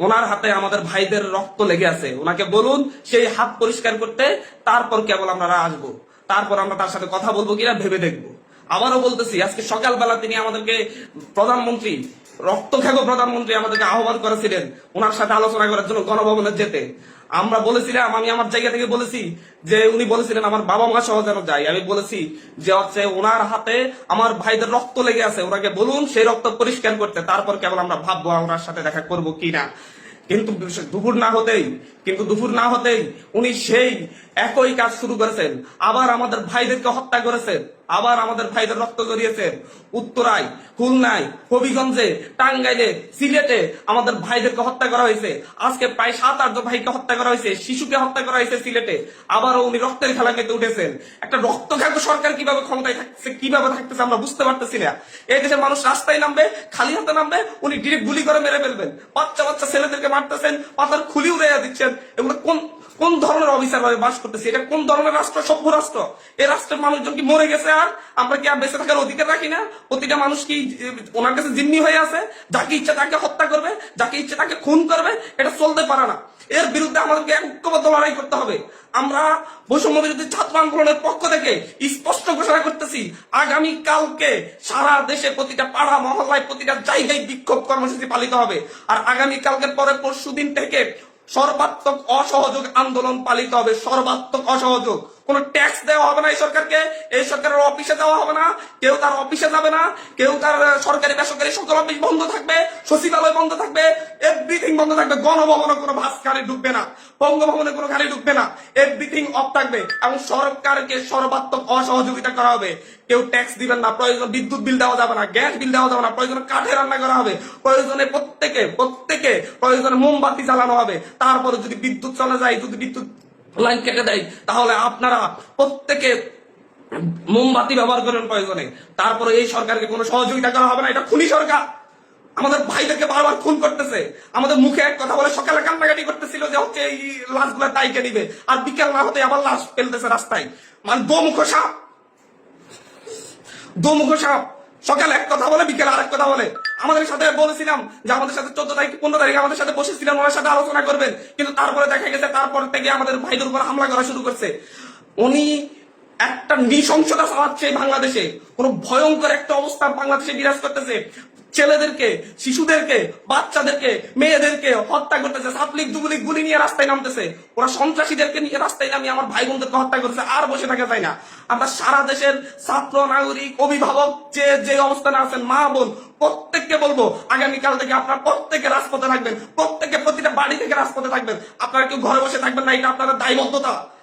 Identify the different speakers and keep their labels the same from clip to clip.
Speaker 1: ওনার হাতে আমাদের ভাইদের রক্ত লেগে আছে। ওনাকে বলুন, সেই হাত পরিষ্কার করতে তারপর কেবল আমরা আসব। তারপর আমরা তার সাথে কথা বলব কিনা ভেবে দেখব। আবারও বলতেছি, আজকে সকালবেলা তিনি আমাদেরকে প্রধানমন্ত্রী রক্ত খেগো প্রধানমন্ত্রী আমাদেরকে আহ্বান করেছিলেন। ওনার সাথে আলোচনা করার জন্য গণভবনে যেতে। আমরা বলেছিলাম, আমি আমার জায়গা থেকে বলেছি যে উনি বলেছিলেন, আমার বাবা মা সহ যেন যাই আমি বলেছি যে, হচ্ছে ওনার হাতে আমার ভাইদের রক্ত লেগে আছে। ওনাকে বলুন সেই রক্ত পরিষ্কার করতে। তারপর কেবল আমরা ভাববো ওনার সাথে দেখা করব কিনা। কিন্তু দুপুর না হতেই, কিন্তু দুপুর না হতেই উনি সেই একই কাজ শুরু করেছেন। আবার আমাদের ভাইদেরকে হত্যা করেছেন। আবার আমাদের ভাইদের রক্ত জড়িয়েছেন উত্তরায়, খুলনায়, হবিগঞ্জে, টাঙ্গাইলে, সিলেটে আমাদের ভাইদেরকে হত্যা করা হয়েছে। আজকে প্রায় সাত, আট ভাইকে হত্যা করা হয়েছে, শিশুকে হত্যা করা হয়েছে সিলেটে। আবারও উনি রক্তের খেলা খেতে উঠেছেন। একটা রক্ত খাদ্য সরকার কীভাবে ক্ষমতায় থাকছে কীভাবে থাকতেছে আমরা বুঝতে পারতেছি না। এই দেশের মানুষ রাস্তায় নামবে, খালি হাতে নামবে, উনি ডিরেক্ট গুলি করে মেরে ফেলবেন। বাচ্চা বাচ্চা ছেলেদেরকে মারতেছেন, পাতার খুলি উড়ে দিচ্ছেন। এগুলো কোন কোন ধরনের অফিসার ভাবে বাস করতেছে? এটা কোন ধরনের রাষ্ট্র? সভ্য রাষ্ট্র। এই রাষ্ট্রের মানুষজন কি মরে গেছে আর? আমরা কি আর বেঁচে থাকার অধিকার রাখি না? প্রতিটা মানুষ কি ওনার কাছে জিম্মি হয়ে আছে? যাকে ইচ্ছা তাকে হত্যা করবে, যাকে ইচ্ছা তাকে খুন করবে, এটা চলতে পারে না। এর বিরুদ্ধে আমাদেরকে ঐক্যবদ্ধ লড়াই করতে হবে। আমরা বৈষম্য বিরোধী ছাত্র আন্দোলনের পক্ষ থেকে স্পষ্ট ঘোষণা করতেছি আগামী কালকে সারা দেশে প্রতিটা পাড়া, মহল্লায় প্রতিটা জায়গায় বিক্ষোভ কর্মসূচি পালিত হবে। আর আগামী কালকের পরে পরশু দিন থেকে সর্বাত্মক অসহযোগ আন্দোলন পালিত হবে সর্বাত্মক অসহযোগ। কোন ট্যাক্স দেওয়া হবে না এই সরকারকে, এই সরকারের অফিসে দেওয়া হবে না, কেউ তার অফিসে যাবে না, কেউ তার সরকারি বেসরকারি সকল অফিস বন্ধ থাকবে, সচিবালয় বন্ধ থাকবে এভরিথিং বন্ধ থাকবে, গণভবনে কোনো বাস গাড়ি ঢুকবে না, বঙ্গভবনে কোনো গাড়ি ঢুকবে না এভরিথিং অফ থাকবে এবং সরকারকে সর্বাত্মক অসহযোগিতা করা হবে। কেউ ট্যাক্স দিবেন না, প্রয়োজন বিদ্যুৎ বিল দেওয়া যাবে না, গ্যাস বিল দেওয়া যাবে না, প্রয়োজনে কাঠে রান্না করা হবে, প্রয়োজনে প্রত্যেকে প্রত্যেকে প্রয়োজনে মোমবাতি জ্বালানো হবে। তারপরে যদি বিদ্যুৎ চলে যায়, যদি বিদ্যুৎ লাইন কেটে দেয়, তাহলে আপনারা প্রত্যেকে মোমবাতি ব্যবহার করেন প্রয়োজনে। তারপরে এই সরকারকে কোনো সহযোগিতা করা হবে না, এটা খুনি সরকার। আমাদের ভাইদেরকে বারবার খুন করতেছে। আমাদের মুখে এক কথা বলে সকালে কান্নাকাটি করতেছিল যে হচ্ছে এই লাশগুলো দায়কে নিবে আর বিকেল না হতে আবার লাশ ফেলতেছে রাস্তায়। মানে দোমুখ সাপ। দোমুখ সাপ। সকালে এক কথা বলে, বিকেলে আরেক কথা বলে। আমাদের সাথে বলেছিলাম যে আমাদের সাথে চোদ্দ তারিখ, পনেরো তারিখে আমাদের সাথে বসেছিলেন, ওনার সাথে আলোচনা করবেন। কিন্তু তারপরে দেখা গেছে, তারপর থেকে আমাদের ভাইদের উপর হামলা করা শুরু করছে। উনি একটা নৃশংসতা চালাচ্ছে বাংলাদেশে। কোন ভয়ঙ্কর একটা অবস্থা বাংলাদেশে বিরাজ করতেছে। ছেলেদেরকে, শিশুদেরকে, বাচ্চাদেরকে, মেয়েদেরকে হত্যা করতেছে। সাপলিক দুগুলিক গুলি নিয়ে রাস্তায় নামতেছে। ওরা সন্ত্রাসীদেরকে নিয়ে রাস্তায় নামিয়ে আমার ভাই বোনদেরকে হত্যা করতেছে। আর বসে থাকা যায় না। আমরা সারা দেশের ছাত্র, নাগরিক, অভিভাবক, যে যে অবস্থানে আছেন, মা, বোন, প্রত্যেককে বলব, আগামীকাল থেকে আপনারা প্রত্যেকে রাজপথে থাকবেন, প্রত্যেকে প্রতিটা বাড়ি থেকে রাজপথে থাকবেন। আপনারা কেউ ঘরে বসে থাকবেন না, এটা আপনাদের দায়বদ্ধতা।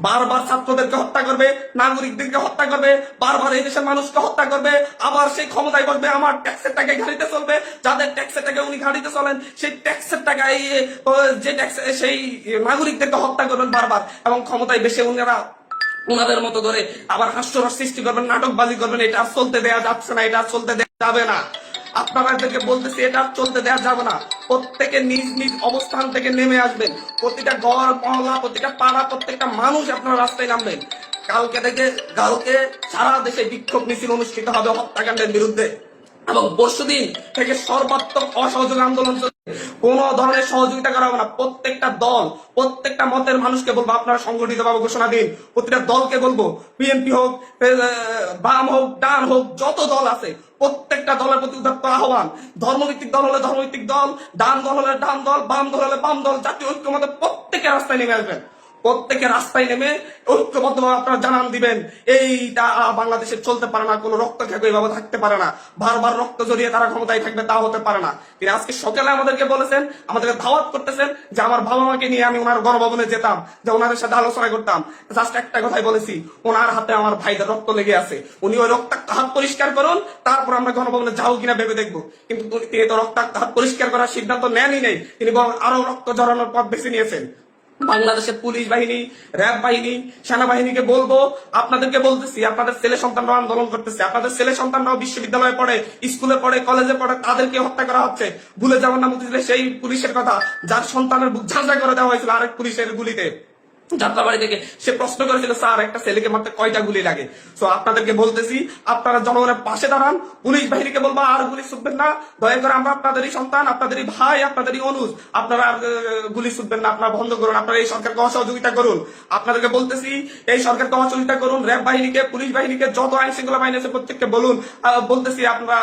Speaker 1: বারবার ছাত্রদেরকে হত্যা করবে নাগরিকদেরকে হত্যা করবে বারবার এই দেশের মানুষকে হত্যা করবে আবার সেই ক্ষমতায় বসবে আমার ট্যাক্সের টাকায় গাড়িতে চলবে যাদের ট্যাক্সের টাকা উনি গাড়িতে চলেন সেই ট্যাক্সের টাকায় ও, যে ট্যাক্স সেই নাগরিকদেরকে হত্যা করবেন বারবার এবং ক্ষমতায় বেশি উনারা উনাদের মতো করে আবার হাস্যরস সৃষ্টি করবেন নাটকবাজি করবেন এটা আর চলতে দেওয়া যাচ্ছে না এটা চলতে দেওয়া যাবে না। আপনাদেরকে বলতেছি, এটা চলতে দেওয়া যাবে না। প্রত্যেকে নিজ নিজ অবস্থান থেকে নেমে আসবেন। প্রতিটা ঘর মহল্লা প্রতিটা পাড়া, প্রত্যেকটা মানুষ আপনারা রাস্তায় নামবেন। কালকে থেকে, কালকে সারা দেশে বিক্ষোভ মিছিল অনুষ্ঠিত হবে হত্যাকাণ্ডের বিরুদ্ধে। এবং পরশুদিন থেকে সর্বাত্মক অসহযোগ আন্দোলন কোনো ধরনের সহযোগিতা করা হবে না। প্রত্যেকটা দল, প্রত্যেকটা মতের মানুষকে বলব, আপনারা সংগঠিত ভাবে ঘোষণা দিন। প্রতিটা দলকে বলব, বিএনপি হোক বাম হোক, ডান হোক, যত দল আছে প্রত্যেকটা দলের প্রতি উদাত্ত আহ্বান। ধর্মভিত্তিক দল হলে ধর্মভিত্তিক দল, ডান দল হলে ডান দল, বাম দল হলে বাম দল, জাতীয় ঐক্য মধ্যে প্রত্যেকের রাস্তায় নেমে আসবেন। প্রত্যেকে রাস্তায় নেমে ঐক্যবদ্ধভাবে আপনারা জানান দিবেন, এইটা বাংলাদেশে চলতে পারে না, কোনো রক্ত খেকো এইভাবে থাকতে পারে না, বারবার রক্ত জড়িয়ে তারা ক্ষমতায় থাকবে তা হতে পারে না। তিনি আজকে সকালে আমাদেরকে বলেছেন, আমাদেরকে ধাওয়াত করতেছেন যে আমার বাবা মাকে নিয়ে আমি ওনার গণভবনে যেতাম, যে ওনাদের সাথে আলোচনা করতাম। জাস্ট একটা কথাই বলেছি, ওনার হাতে আমার ভাইদের রক্ত লেগে আছে। উনি ওই রক্তাক্ত হাত পরিষ্কার করুন, তারপর আমরা গণভবনে যাও কিনা ভেবে দেখব। কিন্তু তিনি তো রক্তাক্ত হাত পরিষ্কার করার সিদ্ধান্ত নেনই নেই, তিনি বরং আরও রক্ত জড়ানোর পথ বেছে নিয়েছেন। বাংলাদেশের পুলিশ বাহিনী, র্যাব বাহিনী, সেনাবাহিনীকে বলব, আপনাদেরকে বলতেছি, আপনাদের ছেলে সন্তানরাও আন্দোলন করতেছে, আপনাদের ছেলে সন্তানরাও বিশ্ববিদ্যালয়ে পড়ে, স্কুলে পড়ে, কলেজে পড়ে, তাদেরকে হত্যা করা হচ্ছে। ভুলে যাওয়ার নাম হচ্ছে সেই পুলিশের কথা, যার সন্তানের বুক ঝাঁঝা করে দেওয়া হয়েছিল আরেক পুলিশের গুলিতে। যাত্রাবাড়ি থেকে সে প্রশ্ন করেছিল, স্যার, একটা ছেলেকে মারতে কয়টা গুলি লাগে? তো আপনাদেরকে বলতেছি, আপনারা জনগণের পাশে দাঁড়ান, পুলিশ বাহিনীকে বলব, আর গুলি না। দয়া করে আমরা আপনাদেরই সন্তান, আপনাদেরই ভাই, আপনাদেরই অনুজ, আপনারা আর গুলি ছুটবেন না, আপনারা বন্ধ করুন, আপনারা এই সরকারকে অসহযোগিতা করুন। আপনাদেরকে বলতেছি, এই সরকারকে অসহযোগিতা করুন, র্যাব বাহিনীকে, পুলিশ বাহিনীকে যত আইন শৃঙ্খলা বাহিনী আছে, প্রত্যেককে বলুন। বলতেছি, আপনারা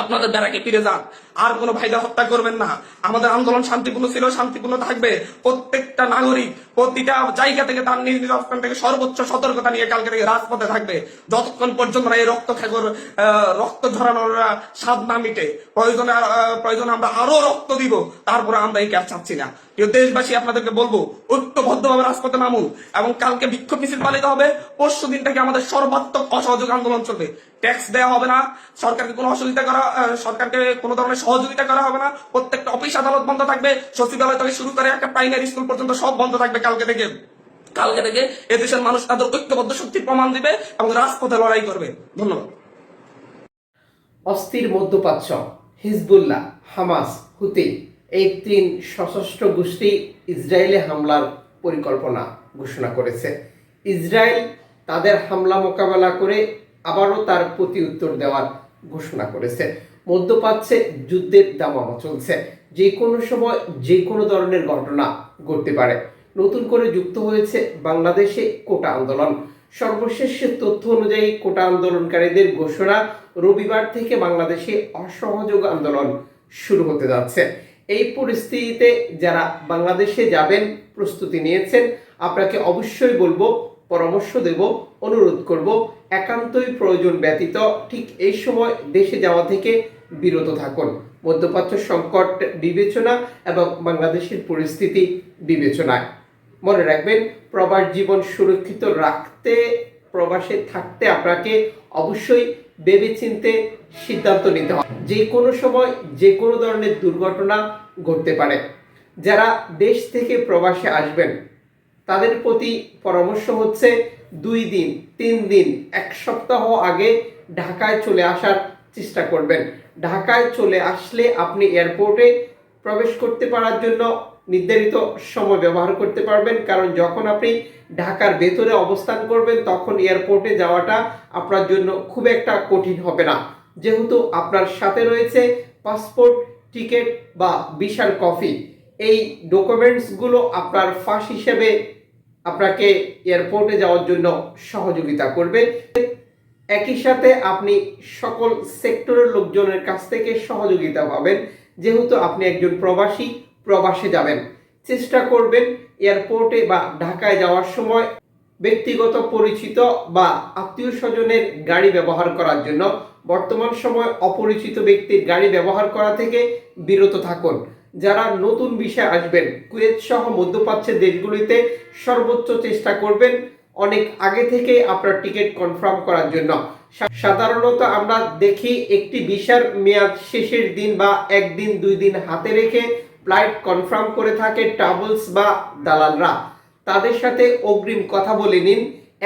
Speaker 1: আপনাদের ব্যারাকে ফিরে যান? আর কোনো ভাইদের হত্যা করবেন না। আমাদের আন্দোলন শান্তিপূর্ণ ছিল, শান্তিপূর্ণ থাকবে। প্রত্যেকটা নাগরিক প্রতিটা জায়গা থেকে তার নিজ নিজ অবস্থান থেকে সর্বোচ্চ সতর্কতা নিয়ে কালকে থেকে রাজপথে থাকবে। যতক্ষণ পর্যন্ত এই রক্ত খেগর রক্ত ঝরানোর স্বাদ না মিটে, প্রয়োজনে প্রয়োজনে আমরা আরও রক্ত দিব, তারপরে আমরা এই ক্যাব চাচ্ছি না। প্রিয় দেশবাসী, আপনাদেরকে বলব, ঐক্যবদ্ধভাবে রাজপথে নামুন এবং কালকে বিক্ষোভ মিছিল পালিত হবে। পরশু দিন থেকে আমাদের সর্বাত্মক অসহযোগ আন্দোলন চলবে? ট্যাক্স দেওয়া হবে না, সরকারকে কোনো অসহযোগিতা করা সরকারকে কোনো ধরনের সহযোগিতা করা হবে না। প্রত্যেকটা অফিস আদালত বন্ধ থাকবে, সচিবালয় থেকে শুরু করে একটা প্রাইমারি স্কুল পর্যন্ত সব বন্ধ থাকবে কালকে থেকে। কালকে থেকে এদেশের মানুষ তাদের ঐক্যবদ্ধ শক্তির প্রমাণ দিবে এবং রাজপথে লড়াই করবে। ধন্যবাদ।
Speaker 2: অস্থির মধ্যপ্রাচ্য হিজবুল্লাহ, হামাস, হুতি এই তিন সশস্ত্র গোষ্ঠী ইসরায়েলে হামলার পরিকল্পনা ঘোষণা করেছে। ইসরায়েল তাদের হামলা মোকাবেলা করে আবারও তার প্রতি উত্তর দেওয়ার ঘোষণা করেছে। মধ্যপ্রাচ্যে যুদ্ধের দামামা চলছে। যে কোনো সময় যে কোনো ধরনের ঘটনা ঘটতে পারে। নতুন করে যুক্ত হয়েছে বাংলাদেশে কোটা আন্দোলন। সর্বশেষ তথ্য অনুযায়ী কোটা আন্দোলনকারীদের ঘোষণা রবিবার থেকে বাংলাদেশে অসহযোগ আন্দোলন শুরু হতে যাচ্ছে। এই পরিস্থিতিতে যারা বাংলাদেশে যাবেন, প্রস্তুতি নিয়েছেন, আপনাকে অবশ্যই বলব, পরামর্শ দেব, অনুরোধ করব, একান্তই প্রয়োজন ব্যতীত ঠিক এই সময় দেশে যাওয়া থেকে বিরত থাকুন। মধ্যপ্রাচ্য সংকট বিবেচনা এবং বাংলাদেশের পরিস্থিতি বিবেচনায়। মনে রাখবেন, প্রবাস জীবন সুরক্ষিত রাখতে, প্রবাসে থাকতে আপনাকে অবশ্যই ভেবেচিন্তে সিদ্ধান্ত নিতে হয়। যে কোনো সময় যে কোনো ধরনের দুর্ঘটনা ঘটতে পারে। যারা দেশ থেকে প্রবাসে আসবেন, তাদের প্রতি পরামর্শ হচ্ছে দুই দিন, তিন দিন, এক সপ্তাহ আগে ঢাকায় চলে আসার চেষ্টা করবেন। ঢাকায় চলে আসলে আপনি এয়ারপোর্টে প্রবেশ করতে পারার জন্য নির্ধারিত সময় ব্যবহার করতে পারবেন। কারণ যখন আপনি ঢাকার ভেতরে অবস্থান করবেন, তখন এয়ারপোর্টে যাওয়াটা আপনার জন্য খুব একটা কঠিন হবে না। যেহেতু আপনার সাথে রয়েছে পাসপোর্ট, টিকিট বা বিশাল কফি। এই ডকুমেন্টসগুলো আপনার ফাঁস হিসেবে আপনাকে এয়ারপোর্টে যাওয়ার জন্য সহযোগিতা করবে। একই সাথে আপনি সকল সেক্টরের লোকজনের কাছ থেকে সহযোগিতা পাবেন। যেহেতু আপনি একজন প্রবাসী প্রবাসে যাবেন। চেষ্টা করবেন এয়ারপোর্টে বা ঢাকায় যাওয়ার সময় ব্যক্তিগত পরিচিত বা আত্মীয় স্বজনের গাড়ি ব্যবহার করার জন্য। বর্তমান সময় অপরিচিত ব্যক্তির গাড়ি ব্যবহার করা থেকে বিরত থাকুন। যারা নতুন বিষয়ে আসবেন, কুয়েত সহ মধ্যপ্রাচ্যের দেশগুলিতে সর্বোচ্চ চেষ্টা করবেন অনেক আগে থেকে আপনার টিকিট কনফার্ম করার জন্য। সাধারণত আমরা দেখি একটি ভিসার মেয়াদ শেষের দিন বা একদিন, দুই দিন হাতে রেখে ফ্লাইট কনফার্ম করে থাকে ট্রাভেলস বা দালালরা। তাদের সাথে অগ্রিম কথা বলে নিন।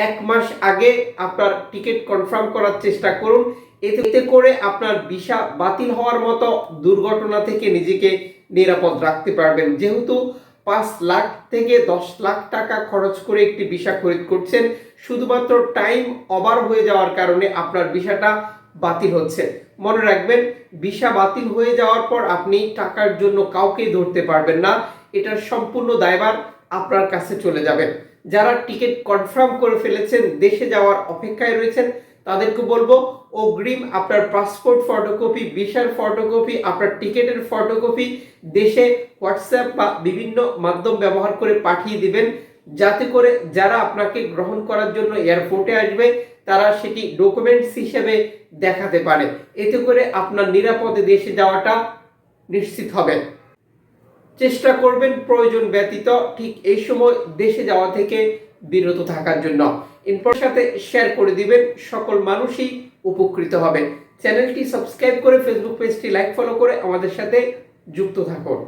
Speaker 2: এক মাস আগে আপনার টিকিট কনফার্ম করার চেষ্টা করুন। এতে করে আপনার ভিসা বাতিল হওয়ার মতো দুর্ঘটনা থেকে নিজেকে নিরাপদ রাখতে পারবেন। যেহেতু পাঁচ লাখ থেকে দশ লাখ টাকা খরচ করে একটি ভিসা খরিদ করছেন, শুধুমাত্র টাইম ওভার হয়ে যাওয়ার কারণে আপনার ভিসাটা বাতিল হচ্ছে। মনে রাখবেন ভিসা বাতিল হয়ে যাওয়ার পর আপনি টাকার জন্য কাউকে ধরতে পারবেন না। এটার সম্পূর্ণ দায়ভার আপনার কাছে চলে যাবে। যারা টিকিট কনফার্ম করে ফেলেছেন, দেশে যাওয়ার অপেক্ষায় রয়েছেন, তাদেরকে বলব, অগ্রিম আপনার পাসপোর্ট ফটোকপি, ভিসার ফটোকপি, আপনার টিকিটের ফটোকপি দেশে হোয়াটসঅ্যাপ বা বিভিন্ন মাধ্যম ব্যবহার করে পাঠিয়ে দিবেন। যাতে করে যারা আপনাকে গ্রহণ করার জন্য এয়ারপোর্টে আসবে তারা সেটি ডকুমেন্টস হিসেবে দেখাতে পারে। এতে করে আপনার নিরাপদে দেশে যাওয়াটা নিশ্চিত হবে। চেষ্টা করবেন প্রয়োজন ব্যতীত ঠিক এই সময় দেশে যাওয়া থেকে বিরত থাকার জন্য। ইনফোর সাথে শেয়ার করে দিবেন, সকল মানুষই উপকৃত হবে। চ্যানেলটি সাবস্ক্রাইব করে ফেসবুক পেজটি লাইক ফলো করে আমাদের সাথে যুক্ত থাকুন।